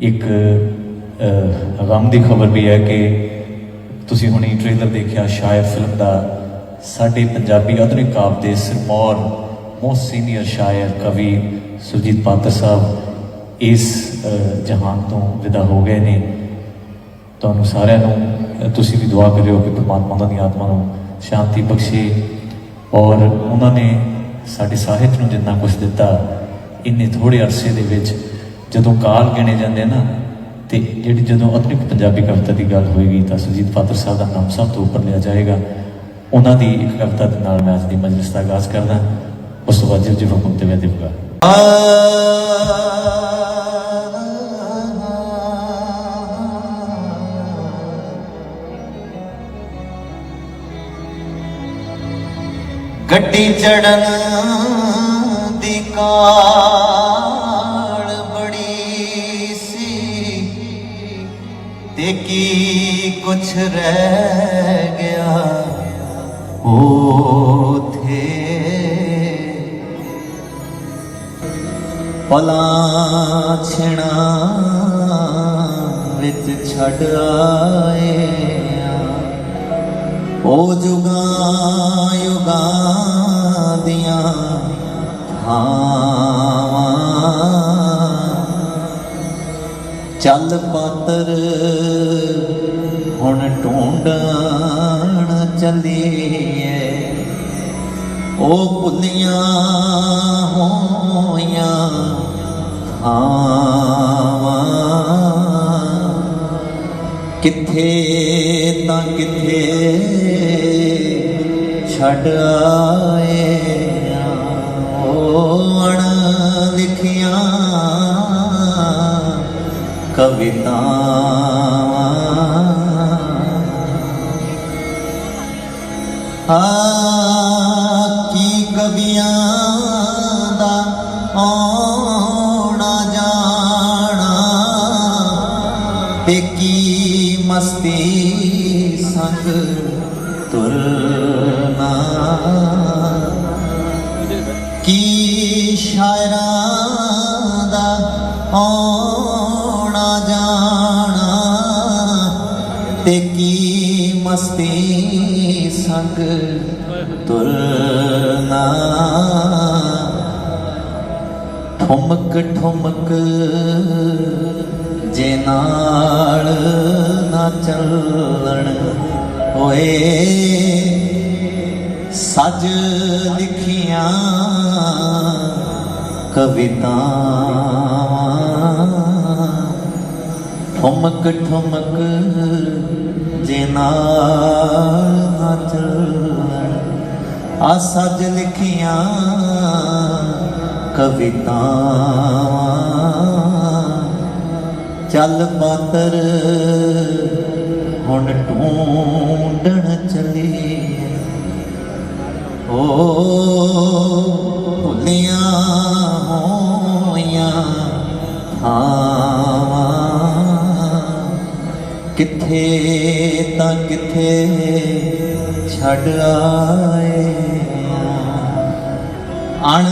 ਇੱਕ ਅਹ, ਗਮ ਦੀ ਖਬਰ ਵੀ ਹੈ ਕਿ ਤੁਸੀਂ ਹੁਣੀ ਟ੍ਰੇਲਰ ਦੇਖਿਆ ਸ਼ਾਇਰ ਫਿਲਮ ਦਾ ਸਾਡੇ ਪੰਜਾਬੀ ਆਧੁਨਿਕ ਕਾਵਿ ਦੇ ਸਿਰਮੌਰ ਮੋਸਟ ਸੀਨੀਅਰ ਸ਼ਾਇਰ ਕਵੀ ਸੁਰਜੀਤ ਪਾਤਰ ਸਾਹਿਬ ਇਸ ਜਹਾਨ ਤੋਂ ਵਿਦਾ ਹੋ ਗਏ ਨੇ। ਤੁਹਾਨੂੰ ਸਾਰਿਆਂ ਨੂੰ ਤੁਸੀਂ ਵੀ ਦੁਆ ਕਰਿਓ ਕਿ ਪ੍ਰਮਾਤਮਾ ਉਹਨਾਂ ਦੀ ਆਤਮਾ ਨੂੰ ਸ਼ਾਂਤੀ ਬਖਸ਼ੇ ਔਰ ਉਹਨਾਂ ਨੇ ਸਾਡੇ ਸਾਹਿਤ ਨੂੰ ਜਿੰਨਾ ਕੁਝ ਦਿੱਤਾ ਇੰਨੇ ਥੋੜੇ ਅਰਸੇ ਦੇ ਵਿੱਚ ਜਦੋਂ ਕਾਲ ਗਿਣੇ ਜਾਂਦੇ ਨਾ, ਤੇ ਜਿਹੜੀ ਜਦੋਂ ਆਧੁਨਿਕ ਪੰਜਾਬੀ ਕਵਿਤਾ ਦੀ ਗੱਲ ਹੋਏਗੀ ਤਾਂ ਸੁਜੀਤ ਪਾਤਰ ਸਾਹਿਬ ਦਾ ਨਾਮ ਸਭ ਤੋਂ ਉੱਪਰ ਲਿਆ ਜਾਏਗਾ। ਉਹਨਾਂ ਦੀ ਇੱਕ ਕਵਿਤਾ ਦੇ ਨਾਲ ਮੈਂ ਅੱਜ ਦੀ ਮਜਲਿਸ ਦਾ ਆਗਾਜ਼ ਕਰਦਾ। ਉਸ ਤੋਂ ਬਾਅਦ ਜਿਵ ਜਿਵ ਹੁਕਮ ਤੇ ਵੇ ਦੇਵਾਂਗਾ ਗੱਡੀ ਚੜਨ ਦੀ ਕਾਲ ਤੇ ਕੀ ਕੁਛ ਰਹਿ ਗਿਆ? ਉਥੇ ਪਲਾ ਛਿਣਾ ਵਿੱਚ ਛੱਡ ਆਏ ਆ ਉਹ ਜੁਗਾਂ ਯੁਗਾਂ ਦੀਆਂ ਥਾਵਾਂ ਚੱਲ ਪਾਤਰ ਹੁਣ ਢੂੰਡਣ ਚੱਲੀਏ। ਉਹ ਭੁੱਲੀਆਂ ਹੋਈਆਂ ਆਵਾਂ। ਕਿੱਥੇ ਤਾਂ ਕਿੱਥੇ ਛੱਡ ਆਏ। ਕੀ ਮਸਤੀ ਸੰਗ ਤੁਰਨਾ ਕੀ ਸ਼ਾਇਰਾਂ ਦਾ ਆਉਣਾ ਜਾਣਾ ਤੇ ਕੀ ਮਸਤੀ ਸੰਗ ਤੁਰਨਾ ਠੁਮਕ ਠੁਮਕ ਜੇ ਨਾਲ ਨਾ ਚੱਲਣ ਹੋਏ। ਸੱਜ ਲਿਖੀਆਂ ਕਵਿਤਾਵਾਂ। ਠੁਮਕ ਠੁਮਕ ਜੇ ਨਾਲ ਨਾ ਚੱਲਣ। ਆ ਸੱਜ ਲਿਖੀਆਂ ਕਵਿਤਾਵਾਂ। ਚੱਲ ਪਾਤਰ ਹੁਣ ਢੂੰਡਣ ਚਲੀ। ਓ ਭੁੱਲੀਆਂ ਹੋਈਆਂ ਥਾਵਾਂ। ਕਿੱਥੇ ਤਾਂ ਕਿੱਥੇ ਛੱਡ ਆਏ। ਅਣ